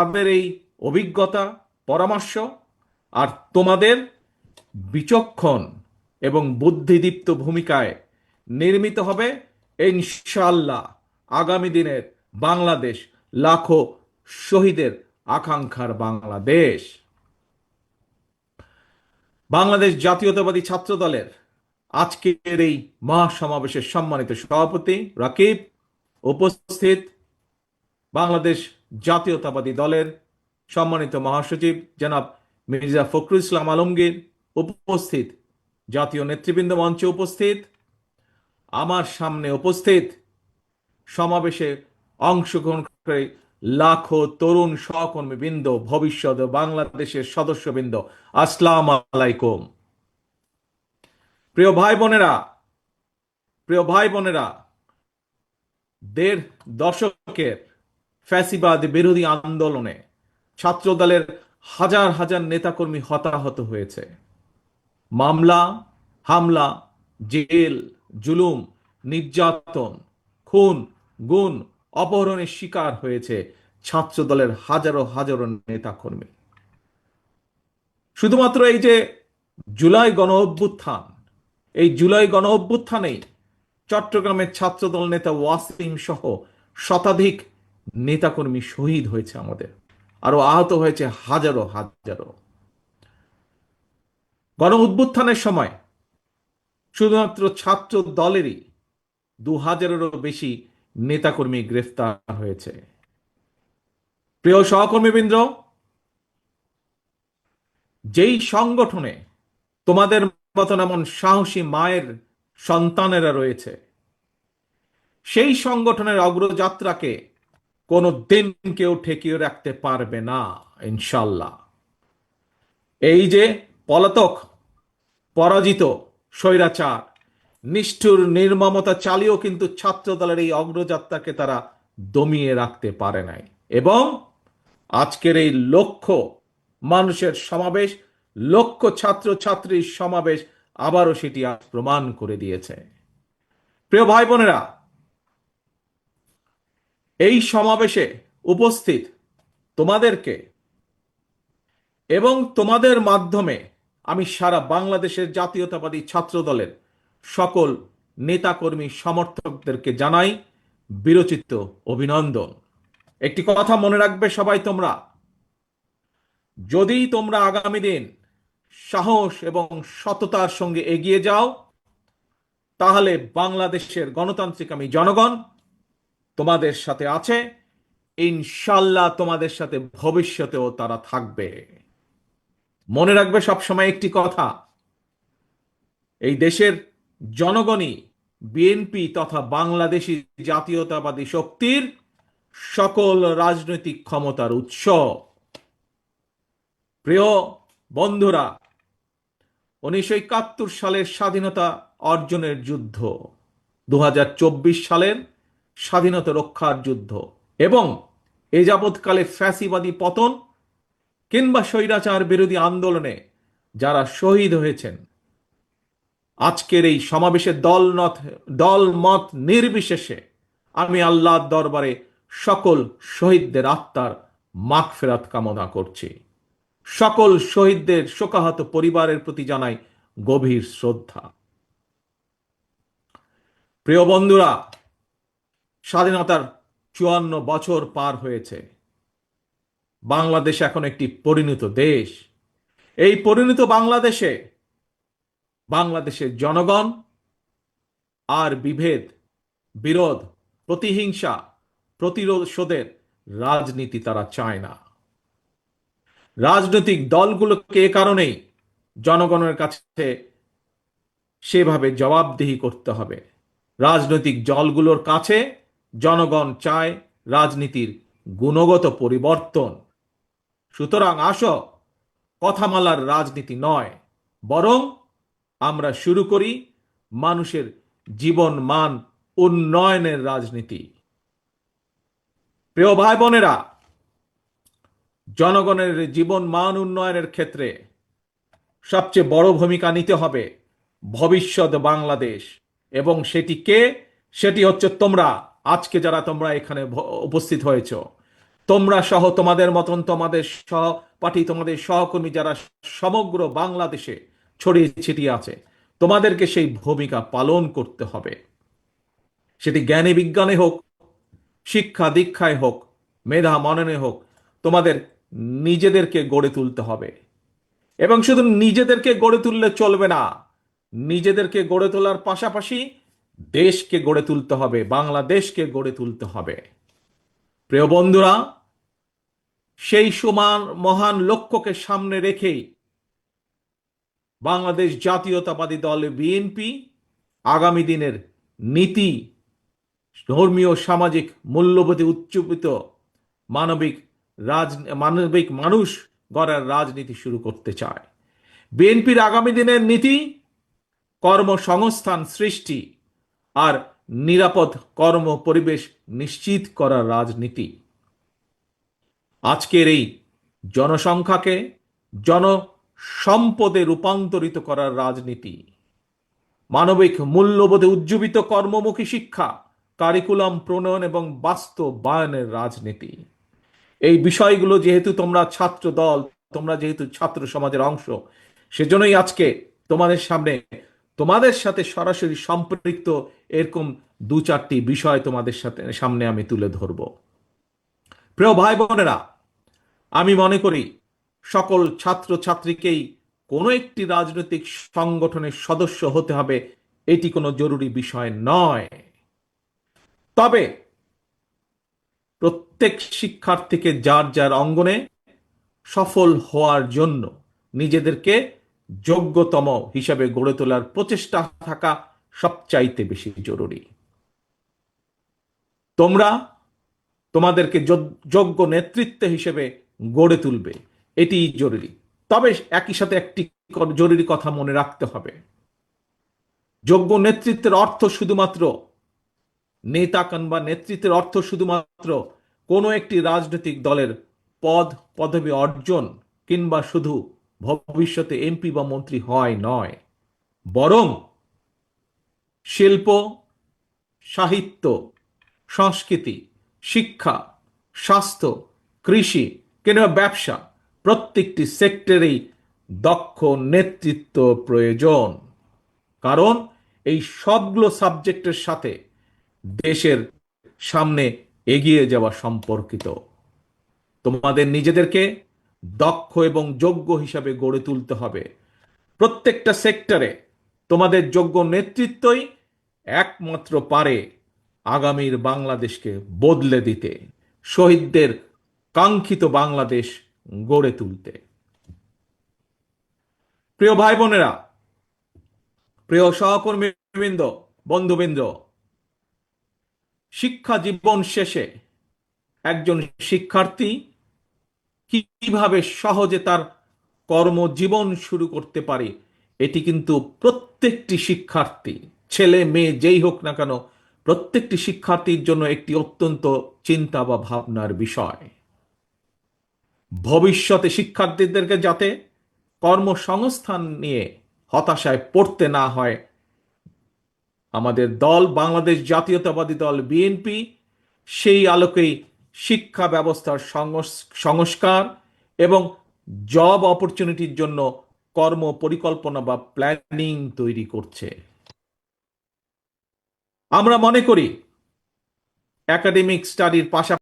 তাদের এই অভিজ্ঞতা, পরামর্শ আর তোমাদের বিচক্ষণ এবং বুদ্ধিদীপ্ত ভূমিকায় নির্মিত হবে ইনশাল্লাহ আগামী দিনের বাংলাদেশ লাখো শহীদের আকাঙ্ক্ষার বাংলাদেশ। বাংলাদেশ জাতীয়তাবাদী ছাত্র দলের আজকের এই মহাসমাবেশের সম্মানিত সভাপতি রাকিব, উপস্থিত বাংলাদেশ জাতীয়তাবাদী দলের সম্মানিত মহাসচিব জনাব মির্জা ফখরুল ইসলাম আলমগীর উপস্থিত। জাতীয় নেতৃবৃন্দ মঞ্চে উপস্থিত। আমার সামনে উপস্থিত সমাবেশে অংশগ্রহণ করে লাখো তরুণ সহকর্মীবৃন্দ ভবিষ্যৎ বাংলাদেশের সদস্যবৃন্দ। আসসালাম আলাইকুম। প্রিয় ভাই বোনেরা, প্রিয় ভাই বোনেরা, দেড় দশকের ফ্যাসিবাদ বিরোধী আন্দোলনে ছাত্রদলের হাজার হাজার নেতাকর্মী হতাহত হয়েছে। মামলা, হামলা, জেল, জুলুম, নির্যাতন, খুন, গুণ, অপহরণের শিকার হয়েছে ছাত্রদলের হাজারো হাজারো নেতাকর্মী। শুধুমাত্র এই যে জুলাই গণ অভ্যুত্থান এই জুলাই গণ অভ্যুত্থানেই চট্টগ্রামের ছাত্রদল নেতা ওয়াসিম সহ শতাধিক নেতাকর্মী শহীদ হয়েছে আমাদের। আরও আহত হয়েছে হাজারো হাজারো। গণ উদ্বুত্থানের সময় শুধুমাত্র ছাত্র দলেরই দু হাজারেরও বেশি নেতাকর্মী গ্রেফতার হয়েছে। প্রিয় সহকর্মীবৃন্দ, যেই সংগঠনে তোমাদের মতন এমন সাহসী মায়ের সন্তানেরা রয়েছে, সেই সংগঠনের অগ্রযাত্রাকে কোনো দিন কেউ ঠেকিয়ে রাখতে পারবে না ইনশাল্লাহ এই যে পলাতক, পরাজিত স্বৈরাচার, নিষ্ঠুর নির্মমতা চালিয়েও কিন্তু ছাত্র দলের এই অগ্রযাত্রাকে তারা দমিয়ে রাখতে পারে নাই। এবং আজকের এই লক্ষ্য মানুষের সমাবেশ লক্ষ ছাত্র ছাত্রীর সমাবেশ আবারও সেটি আজ প্রমাণ করে দিয়েছে। প্রিয় ভাই বোনেরা এই সমাবেশে উপস্থিত তোমাদেরকে এবং তোমাদের মাধ্যমে আমি সারা বাংলাদেশের জাতীয়তাবাদী ছাত্র দলের সকল নেতাকর্মী সমর্থকদেরকে জানাই বিরচিত অভিনন্দন। একটি কথা মনে রাখবে সবাই তোমরা। যদি তোমরা আগামী দিন সাহস এবং সততার সঙ্গে এগিয়ে যাও, তাহলে বাংলাদেশের গণতান্ত্রিক আমি জনগণ তোমাদের সাথে আছে। ইনশাল্লাহ তোমাদের সাথে ভবিষ্যতেও তারা থাকবে। মনে রাখবে সবসময় একটি কথা। এই দেশের জনগণই বিএনপি তথা বাংলাদেশি জাতীয়তাবাদী শক্তির সকল রাজনৈতিক ক্ষমতার উৎস। প্রিয় বন্ধুরা, উনিশশো একাত্তর সালের স্বাধীনতা অর্জনের যুদ্ধ। দু হাজার চব্বিশ সালের স্বাধীনতা রক্ষার যুদ্ধ এবং এ যাবৎকালে ফ্যাসিবাদী পতন কিংবা স্বৈরাচার বিরোধী আন্দোলনে যারা শহীদ হয়েছেন। আজকের এই সমাবেশে দল নথ, দল মত নির্বিশেষে আমি আল্লাহর দরবারে সকল শহীদদের আত্মার মাগফেরাত কামনা করছি। সকল শহীদদের শোকাহত পরিবারের প্রতি জানাই গভীর শ্রদ্ধা। প্রিয় বন্ধুরা স্বাধীনতার চুয়ান্ন বছর পার হয়েছে। বাংলাদেশ এখন একটি পরিণত দেশ। এই পরিণত বাংলাদেশে বাংলাদেশের জনগণ আর বিভেদ, বিরোধ, প্রতিহিংসা প্রতিরোধের রাজনীতি তারা চায় না। রাজনৈতিক দলগুলোকে এ কারণেই জনগণের কাছে সেভাবে জবাবদিহি করতে হবে। রাজনৈতিক দলগুলোর কাছে জনগণ চায় রাজনীতির গুণগত পরিবর্তন। সুতরাং আসো, কথামালার রাজনীতি নয়, বরং আমরা শুরু করি মানুষের জীবন মান উন্নয়নের রাজনীতি। প্রিয় ভাই বোনেরা জনগণের জীবন মান উন্নয়নের ক্ষেত্রে সবচেয়ে বড় ভূমিকা নিতে হবে ভবিষ্যৎ বাংলাদেশ। এবং সেটি কে? সেটি হচ্ছে তোমরা। আজকে যারা তোমরা এখানে উপস্থিত হয়েছ, তোমরা সহ তোমাদের মতন তোমাদের সহপাঠী, তোমাদের সহকর্মী যারা সমগ্র বাংলাদেশে ছড়িয়ে ছিটিয়ে আছে, তোমাদেরকে সেই ভূমিকা পালন করতে হবে। সেটি জ্ঞানে বিজ্ঞানে হোক, শিক্ষা দীক্ষায় হোক, মেধা মননে হোক, তোমাদের নিজেদেরকে গড়ে তুলতে হবে। এবং শুধু নিজেদেরকে গড়ে তুললে চলবে না, নিজেদেরকে গড়ে তোলার পাশাপাশি দেশকে গড়ে তুলতে হবে, বাংলাদেশকে গড়ে তুলতে হবে। প্রিয় বন্ধুরা, সেই সমান মহান লক্ষ্যকে সামনে রেখেই বাংলাদেশ জাতীয়তাবাদী দল বিএনপি আগামী দিনের নীতি, ধর্মীয়, সামাজিক মূল্যবোধে উচ্চপিত মানবিক রাজ, মানবিক মানুষ গড়ার রাজনীতি শুরু করতে চায়। বিএনপির আগামী দিনের নীতি, কর্মসংস্থান সৃষ্টি। আর নিরাপদ কর্ম পরিবেশ নিশ্চিত করার রাজনীতি। আজকের এই জনসংখ্যাকে জনসম্পদে রূপান্তরিত করার রাজনীতি। মানবিক মূল্যবোধে উজ্জীবিত কর্মমুখী শিক্ষা, কারিকুলাম প্রণয়ন এবং বাস্তবায়নের রাজনীতি। এই বিষয়গুলো যেহেতু তোমরা ছাত্র দল তোমরা যেহেতু ছাত্র সমাজের অংশ, সেজন্যই আজকে তোমাদের সামনে তোমাদের সাথে সরাসরি সম্পৃক্ত এরকম দু চারটি বিষয় তোমাদের সাথে, সামনে আমি তুলে ধরব। প্রিয় ভাই বোনেরা, আমি মনে করি সকল ছাত্র ছাত্রীকেই কোনো একটি রাজনৈতিক সংগঠনের সদস্য হতে হবে, এটি কোনো জরুরি বিষয় নয়। তবে প্রত্যেক শিক্ষার্থীকে যার যার অঙ্গনে সফল হওয়ার জন্য নিজেদেরকে যোগ্যতম হিসাবে গড়ে তোলার প্রচেষ্টা থাকা সবচাইতে বেশি জরুরি। তোমরা তোমাদেরকে যোগ- যোগ্য নেতৃত্ব হিসেবে গড়ে তুলবে। এটি জরুরি। তবে একই সাথে একটি জরুরি কথা মনে রাখতে হবে। যোগ্য নেতৃত্বের অর্থ শুধুমাত্র নেতা কিংবা নেতৃত্বের অর্থ শুধুমাত্র কোনো একটি রাজনৈতিক দলের পদ, পদবি অর্জন কিংবা শুধু ভবিষ্যতে এমপি বা মন্ত্রী হয় নয়। বরং শিল্প, সাহিত্য, সংস্কৃতি, শিক্ষা, স্বাস্থ্য, কৃষি কিংবা ব্যবসা প্রত্যেকটি সেক্টরেই দক্ষ নেতৃত্ব প্রয়োজন। কারণ এই সবগুলো সাবজেক্টের সাথে দেশের সামনে এগিয়ে যাওয়া সম্পর্কিত। তোমাদের নিজেদেরকে দক্ষ এবং যোগ্য হিসাবে গড়ে তুলতে হবে। প্রত্যেকটা সেক্টরে তোমাদের যোগ্য নেতৃত্বই একমাত্র পারে আগামীর বাংলাদেশকে বদলে দিতে, শহীদদের কাঙ্ক্ষিত বাংলাদেশ গড়ে তুলতে। প্রিয় ভাই বোনেরা প্রিয় সহকর্মীবৃন্দ, বন্ধুবৃন্দ, শিক্ষা জীবন শেষে একজন শিক্ষার্থী কীভাবে সহজে তার কর্মজীবন শুরু করতে পারে, এটি কিন্তু প্রত্যেকটি শিক্ষার্থী ছেলে, মেয়ে, যেই হোক না কেন, প্রত্যেকটি শিক্ষার্থীর জন্য একটি অত্যন্ত চিন্তা বা ভাবনার বিষয়। ভবিষ্যতে শিক্ষার্থীদেরকে যাতে কর্মসংস্থান নিয়ে হতাশায় পড়তে না হয়, আমাদের দল, বাংলাদেশ জাতীয়তাবাদী দল, বিএনপি, সেই আলোকেই শিক্ষা ব্যবস্থার সংস্কার এবং জব অপরচুনিটির জন্য কর্ম পরিকল্পনা বা প্ল্যানিং তৈরি করছে। আমরা মনে করি একাডেমিক স্টাডির পাশাপাশি